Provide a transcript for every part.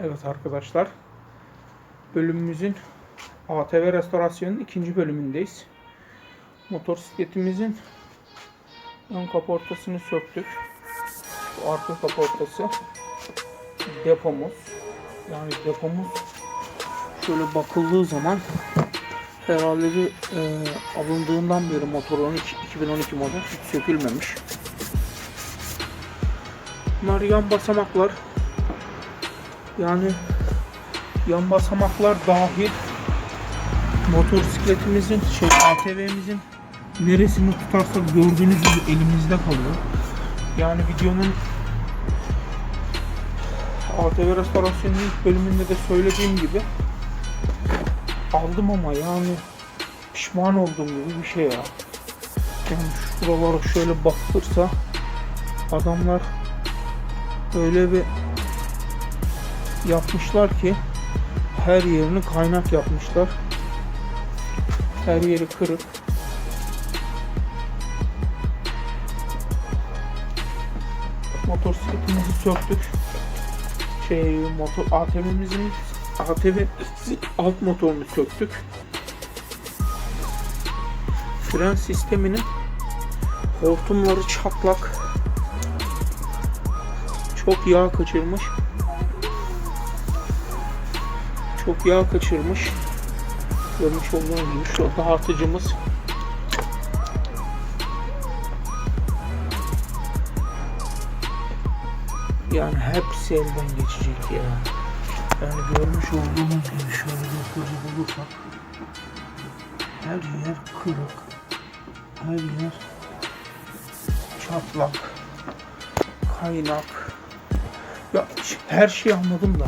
Evet arkadaşlar. Bölümümüzün ATV restorasyonun ikinci bölümündeyiz. Motosikletimizin ön kaportasını söktük. Bu arka kaportası. Depomuz. Yani depomuz şöyle bakıldığı zaman herhalde e, alındığından beri motor 12, 2012 model hiç sökülmemiş. Bunlar yan basamaklar. Yani yan basamaklar dahil motosikletimizin şey ATV'mizin neresini tutarsak gördüğünüz gibi elimizde kalıyor. Yani videonun ATV restorasyonun ilk bölümünde de söylediğim gibi aldım ama yani pişman olduğum gibi bir şey ya. Yani şuralara şöyle bakılırsa adamlar öyle bir yapmışlar ki her yerini kaynak yapmışlar. Her yeri kırık. Motosikletimizi söktük. Şey motor ATV'mizin ATV alt motorunu söktük. Fren sisteminin hortumları çatlak. Çok yağ kaçırmış. Çok yağ kaçırmış. Görmüş olduğunuz gibi şu dağıtıcımız yani hepsi elden geçecek ya. Yani görmüş olduğunuz gibi şöyle bakacak olursak her yer kırık. Her yer çatlak. Kaynak. Ya her şeyi anladım da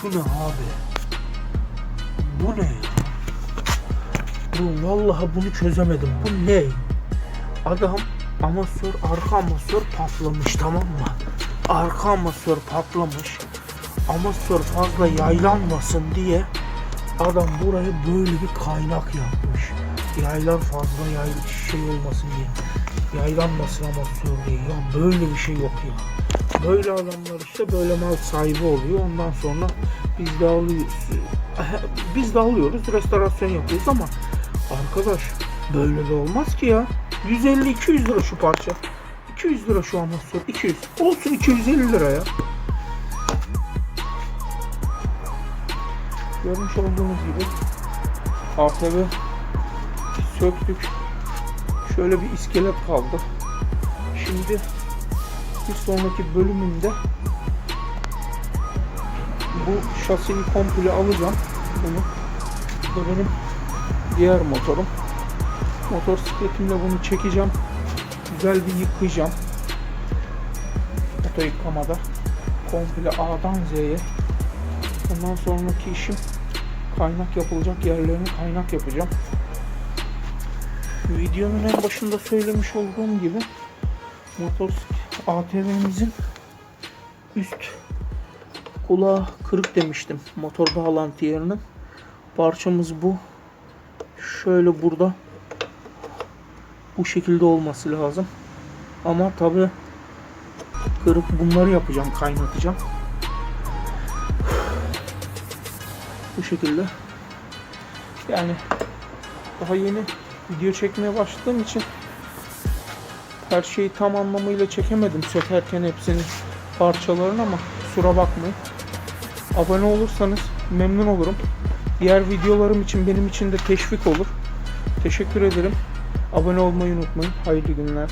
şu ne abi? Bu ne ya? Bu vallahi bunu çözemedim. Bu ne? Adam amasör arka amasör patlamış tamam mı? Arka amasör patlamış. Amasör fazla yaylanmasın diye adam burayı böyle bir kaynak yapmış. Yaylar fazla yay şey olmasın diye. Yaylanmasın amasör diye. Ya böyle bir şey yok ya. Böyle adamlar işte böyle mal sahibi oluyor. Ondan sonra biz de alıyoruz. Biz de alıyoruz. Restorasyon yapıyoruz ama arkadaş böyle de olmaz ki ya. 150-200 lira şu parça. 200 lira şu amasör. 200. Olsun 250 lira ya. Görmüş olduğunuz gibi ATV söktük. Şöyle bir iskelet kaldı. Şimdi bir sonraki bölümünde bu şasini komple alacağım. Bunu. Bu benim diğer motorum. Motosikletimle bunu çekeceğim. Güzel bir yıkayacağım. Oto yıkamada. Komple A'dan Z'ye. Ondan sonraki işim kaynak yapılacak yerlerini kaynak yapacağım. Videonun en başında söylemiş olduğum gibi motosiklet ATV'mizin üst kulağı kırık demiştim. Motor bağlantı yerinin. Parçamız bu. Şöyle burada bu şekilde olması lazım. Ama tabi kırık bunları yapacağım, kaynatacağım. Bu şekilde. Yani daha yeni video çekmeye başladığım için her şeyi tam anlamıyla çekemedim sökerken hepsinin parçalarını ama kusura bakmayın. Abone olursanız memnun olurum. Diğer videolarım için benim için de teşvik olur. Teşekkür ederim. Abone olmayı unutmayın. Hayırlı günler.